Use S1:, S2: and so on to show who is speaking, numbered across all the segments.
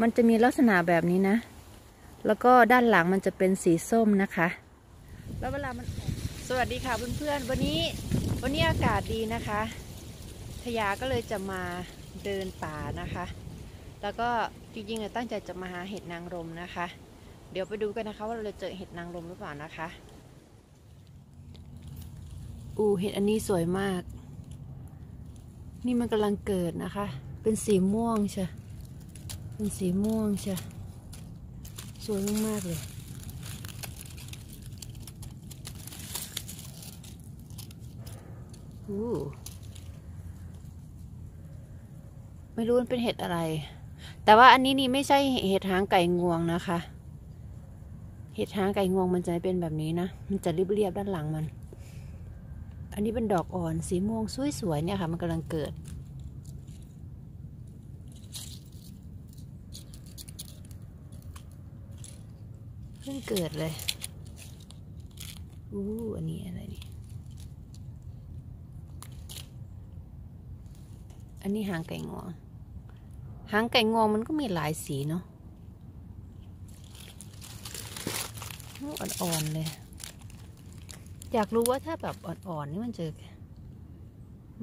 S1: มันจะมีลักษณะแบบนี้นะ แล้วก็ด้านหลังมันจะเป็นสีส้มนะคะ แล้วเวลามันสวัสดีค่ะเพื่อนๆ วันนี้วันนี้อากาศดีนะคะ ทยาก็เลยจะมาเดินป่านะคะ แล้วก็จริงๆตั้งใจจะมาหาเห็ดนางรมนะคะ เดี๋ยวไปดูกันนะคะว่าเราจะเจอเห็ดนางรมหรือเปล่านะคะ อูเห็ดอันนี้สวยมาก นี่มันกำลังเกิดนะคะ เป็นสีม่วงใช่ เป็นสีม่วงใช่สวยมากๆเลยอู้ไม่รู้มันเป็นเห็ดอะไร แต่ว่าอันนี้นี่ไม่ใช่เห็ดหางไก่งวงนะคะ เห็ดหางไก่งวงมันจะเป็นแบบนี้นะ มันจะเรียบๆด้านหลังมัน อันนี้เป็นดอกอ่อนสีม่วงสวยๆเนี่ยค่ะ มันกำลังเกิด พิ่งเกิดเลย อู้อันนี้อะไรนี่ อันนี้หางไก่งวง หางไก่งวงมันก็มีหลายสีเนาะอ่อนๆเลย อยากรู้ว่าถ้าแบบอ่อนๆนี่มันจะ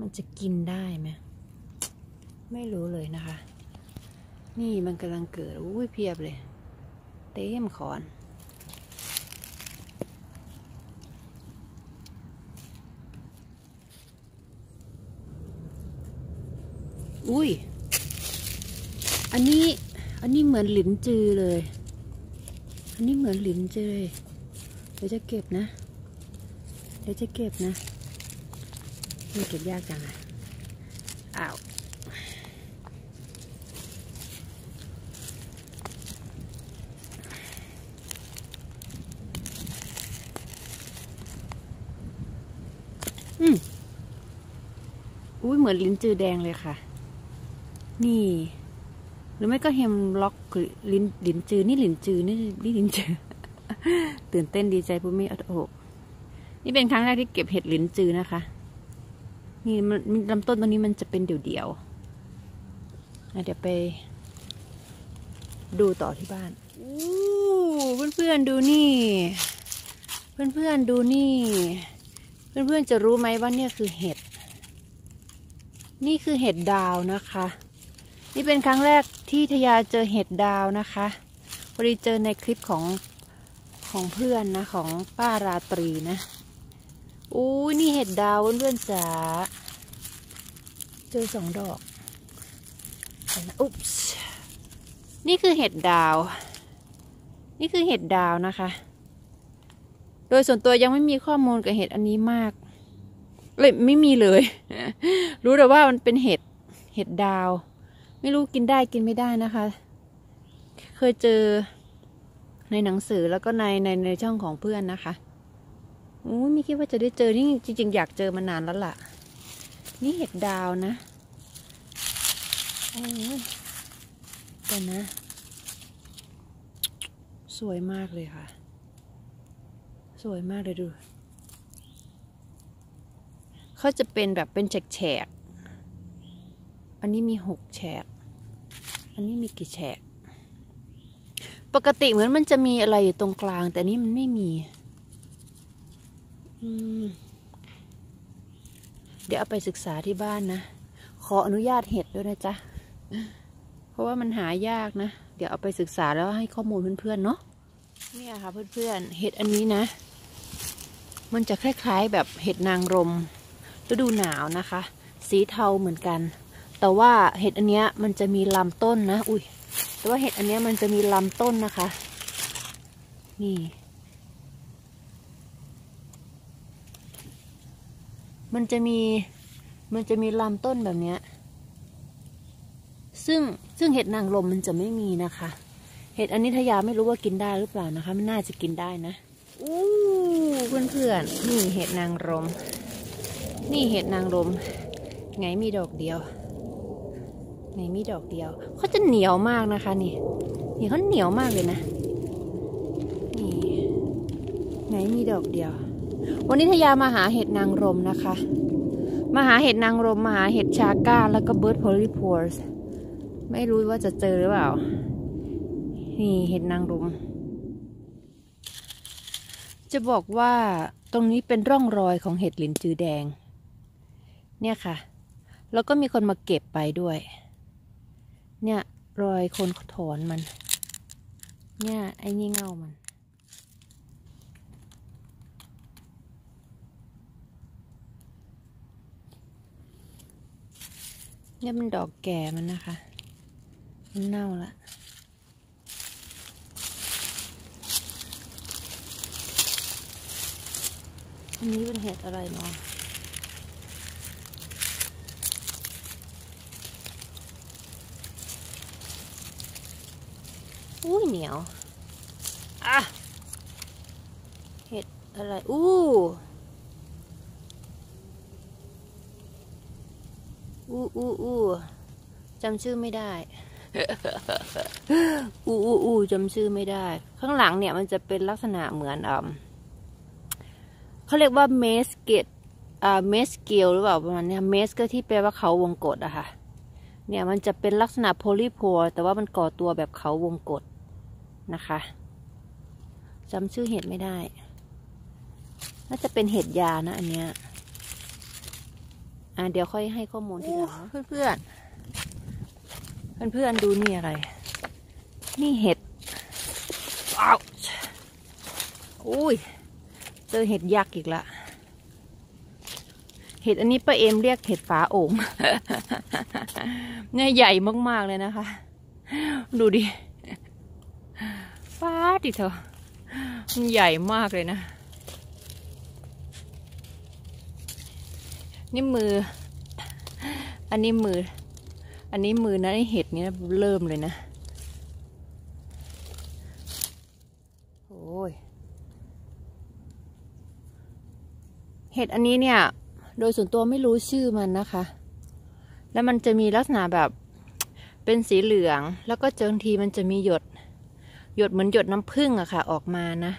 S1: มันจะกินได้ไหม ไม่รู้เลยนะคะ นี่มันกำลังเกิด อุ้ยเพียบเลย เต็มขอน อุ้ย อันนี้ อันนี้เหมือนหลินจือเลย อันนี้เหมือนหลินจือเลยเดี๋ยวจะเก็บนะ เดี๋ยวจะเก็บนะมันเก็บยากจังอะอ้าวอืมอุ้ยเหมือนลิ้นจือแดงเลยค่ะ นี่ หรือไม่ก็เฮมล็อกคือลิ้นลิ้นจือ นี่ลิ้นจือ นี่นี่ลิ้นจือ ตื่นเต้นดีใจปุ๊ไม่อดอกนี่เป็นครั้งแรกที่เก็บเห็ดลิ้นจือนะคะ นี่มันลำต้นตรงนี้มันจะเป็นเดี่ยวๆเดี๋ยวไป ดูต่อที่บ้านอู้เพื่อนๆดูนี่ เพื่อนๆดูนี่ เพื่อนๆจะรู้ไหมว่าเนี่ยคือเห็ด นี่คือเห็ดดาวนะคะ นี่เป็นครั้งแรกที่ทยาเจอเห็ดดาวนะคะพอดีเจอในคลิปของของเพื่อนนะของป้าราตรีนะอู้นี่เห็ดดาวเพื่อนๆจ๋าเจอสองดอกนะอุ๊บนี่คือเห็ดดาว นี่คือเห็ดดาวนะคะ โดยส่วนตัวยังไม่มีข้อมูลกับเห็ดอันนี้มาก เลยไม่มีเลย รู้แต่ว่ามันเป็นเห็ด เห็ดดาว ไม่รู้กินได้กินไม่ได้นะคะ เคยเจอในหนังสือแล้วก็ในในในช่องของเพื่อนนะคะโอ้ไม่คิดว่าจะได้เจอนี่จริง ๆ อยากเจอมานานแล้วล่ะ นี่เห็ดดาวนะโอ้ยแต่นะ สวยมากเลยค่ะ สวยมากเลยดูเขาจะเป็นแบบเป็นแฉกๆอันนี้มีหกแฉก อันนี้มีกี่แฉก ปกติเหมือนมันจะมีอะไรอยู่ตรงกลาง แต่นี่มันไม่มี เดี๋ยวเอาไปศึกษาที่บ้านนะ ขออนุญาตเห็ดด้วยนะจ๊ะ เพราะว่ามันหายากนะ เดี๋ยวเอาไปศึกษาแล้วให้ข้อมูลเพื่อนๆเนาะ เนี่ยค่ะเพื่อนๆ เห็ดอันนี้นะ มันจะคล้ายๆแบบเห็ดนางรมฤดูหนาวนะคะ สีเทาเหมือนกัน แต่ว่าเห็ดอันเนี้ยมันจะมีลำต้นนะ อุ้ย แต่ว่าเห็ดอันเนี้ยมันจะมีลำต้นนะคะ นี่ มันจะมี มันจะมีลำต้นแบบเนี้ย ซึ่ง ซึ่งเห็ดนางรมมันจะไม่มีนะคะ เห็ดอันนี้ทยาไม่รู้ว่ากินได้หรือเปล่านะคะ มันน่าจะกินได้นะ อู้เพื่อนๆนี่เห็ดนางรมนี่เห็ดนางรมไงมีดอกเดียว ไงมีดอกเดียวเขาจะเหนียวมากนะคะนี่นี่เขาเหนียวมากเลยนะนี่ไงมีดอกเดียว วันนี้ทยามาหาเห็ดนางรมนะคะ มาหาเห็ดนางรมมาหาเห็ดชาก้า แล้วก็เบิร์ดโพลิพอร์สไม่รู้ว่าจะเจอหรือเปล่า นี่เห็ดนางรมจะบอกว่าตรงนี้เป็นร่องรอยของเห็ดหลินจือแดง เนี่ยค่ะ แล้วก็มีคนมาเก็บไปด้วย เนี่ย รอยคนถอนมัน เนี่ย ไอ้นี่เงามัน เนี่ยมันดอกแก่มันนะคะ มันเน่าละอันนี้เป็นเห็ดอะไรเนาะ อุ้ยเหนียว อะ เห็ดอะไร อู้ อู้อู้อู้จำชื่อไม่ได้ อู้อู้อู้จำชื่อไม่ได้ ข้างหลังเนี่ยมันจะเป็นลักษณะเหมือนอ่าเขาเรียกว่าเมสเกตอ่าเมสเกลหรือเปล่าประมาณนี้เมสก็ที่แปลว่าเขาวงกฏอะค่ะเนี่ยมันจะเป็นลักษณะโพลีโพลแต่ว่ามันก่อตัวแบบเขาวงกฏ นะคะจำชื่อเห็ดไม่ได้ น่าจะเป็นเห็ดยานะ อันเนี้ย อ่าเดี๋ยวค่อยให้ข้อมูลทีหลังเพื่อนเพื่อนเพื่อนเพื่อนๆดูนี่อะไร นี่เห็ดอ้าวอุ้ย เจอเห็ดยักษ์อีกละ เห็ดอันนี้ป้าเอมเรียกเห็ดฝาโอ่งเนี่ยใหญ่มากๆเลยนะคะ ดูดิ ฟ้าดิเธอ มันใหญ่มากเลยนะ นี่มือ อันนี้มือ อันนี้มือนะไอเห็ดนี้เริ่มเลยนะ โอ้ย เห็ดอันนี้เนี่ย โดยส่วนตัวไม่รู้ชื่อมันนะคะ แล้วมันจะมีลักษณะแบบเป็นสีเหลือง แล้วก็เจอบางทีมันจะมีหยด หยดเหมือนหยดน้ำผึ้งอะค่ะ ออกมานะ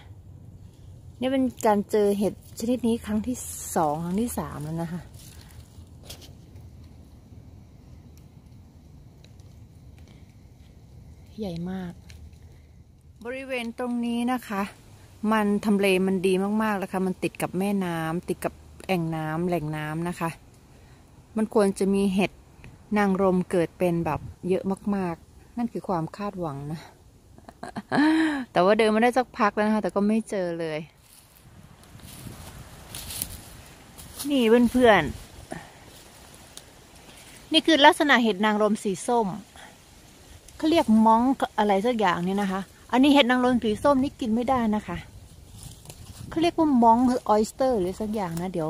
S1: นี่เป็นการเจอเห็ดชนิดนี้ครั้งที่สองครั้งที่สามแล้วนะคะใหญ่มาก บริเวณตรงนี้นะคะ มันทำเลมันดีมากๆแล้วค่ะ มันติดกับแม่น้ำติดกับแอ่งน้ำแหล่งน้ำนะคะ มันควรจะมีเห็ดนางรมเกิดเป็นแบบเยอะมาก ๆ นั่นคือความคาดหวังนะ แต่ว่าเดินมาได้สักพักแล้วนะคะ แต่ก็ไม่เจอเลย นี่เพื่อนๆ นี่คือลักษณะเห็ดนางรมสีส้มเขาเรียกมองอะไรสักอย่างเนี่ยนะคะ อันนี้เห็ดนางรมสีส้มนี่กินไม่ได้นะคะเขาเรียกว่ามองคือออยสเตอร์หรือสักอย่างนะ เดี๋ยว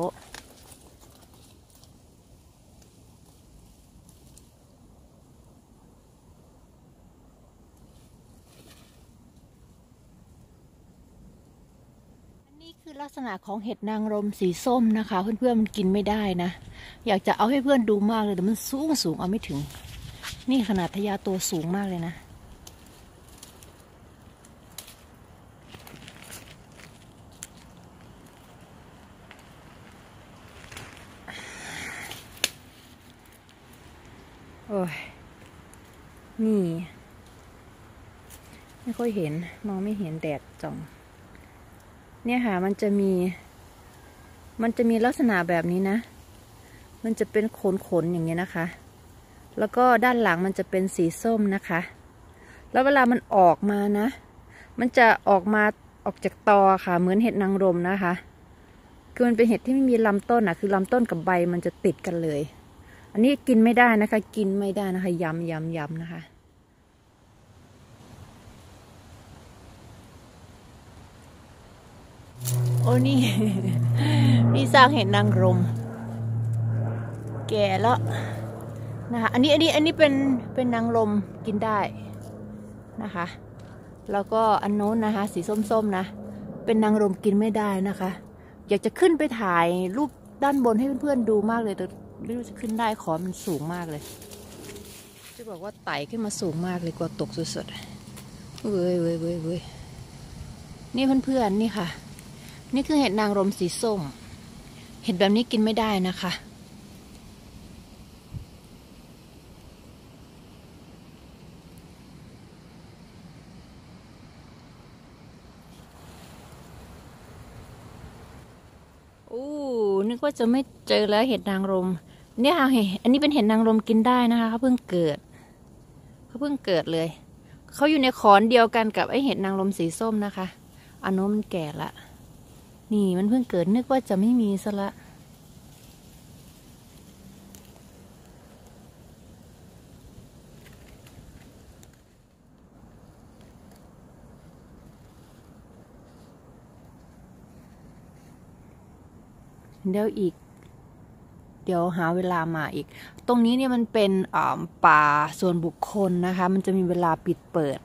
S1: อันนี้คือลัก ษณะของเห็ดนางรมสีส้มนะคะ เพื่อนๆมันกินไม่ได้นะ อยากจะเอาให้เพื่อนดูมากเลยแต่มันสูงสูงเอาไม่ถึง นี่ขนาดทะยาตัวสูงมากเลยนะโอ้ย นี่ ไม่ค่อยเห็น มองไม่เห็นแดดจ่อง เนี่ยค่ะมันจะมี มันจะมีลักษณะแบบนี้นะ มันจะเป็นขนขนอย่างเงี้ยนะคะ แล้วก็ด้านหลังมันจะเป็นสีส้มนะคะ แล้วเวลามันออกมานะ มันจะออกมาออกจากตอค่ะ เหมือนเห็ดนางรมนะคะ คือมันเป็นเห็ดที่ไม่มีลำต้นอะ คือลำต้นกับใบมันจะติดกันเลย อันนี้กินไม่ได้นะคะ กินไม่ได้นะคะ ย้ำย้ำย้ำนะคะ โอ้นี่นี่สร้างเห็ดนางรม แก่แล้วนะคะอันนี้อันนี้อันนี้เป็นเป็นนางรมกินได้นะคะ แล้วก็อันโน้นนะคะ สีส้มๆนะ เป็นนางรมกินไม่ได้นะคะ อยากจะขึ้นไปถ่ายรูปด้านบนให้เพื่อนๆดูมากเลยแต่ไม่รู้จะขึ้นได้ขอมันสูงมากเลย จะบอกว่าไต่ขึ้นมาสูงมากเลยกว่าตกสุดๆเว้ยเว้ยเว้ยเว้ยนี่เพื่อนๆนี่ค่ะ นี่คือเห็ดนางรมสีส้ม เห็ดแบบนี้กินไม่ได้นะคะ โอ้นึกว่าจะไม่เจอแล้วเห็ดนางรม เนี่ยค่ะเห็ดอันนี้เป็นเห็ดนางรมกินได้นะคะเขาเพิ่งเกิดเขาเพิ่งเกิดเลย เขาอยู่ในขอนเดียวกันกับไอเห็ดนางรมสีส้มนะคะอันนู้นมันแก่ละ นี่มันเพิ่งเกิดนึกว่าจะไม่มีซะละ เดี๋ยวอีก เดี๋ยวหาเวลามาอีก ตรงนี้เนี่ยมันเป็นป่าส่วนบุคคลนะคะ มันจะมีเวลาปิดเปิด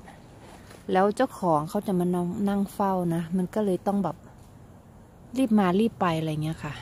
S1: แล้วเจ้าของเขาจะมานั่งเฝ้านะ มันก็เลยต้องแบบ รีบมารีบไปอะไรเงี้ยค่ะ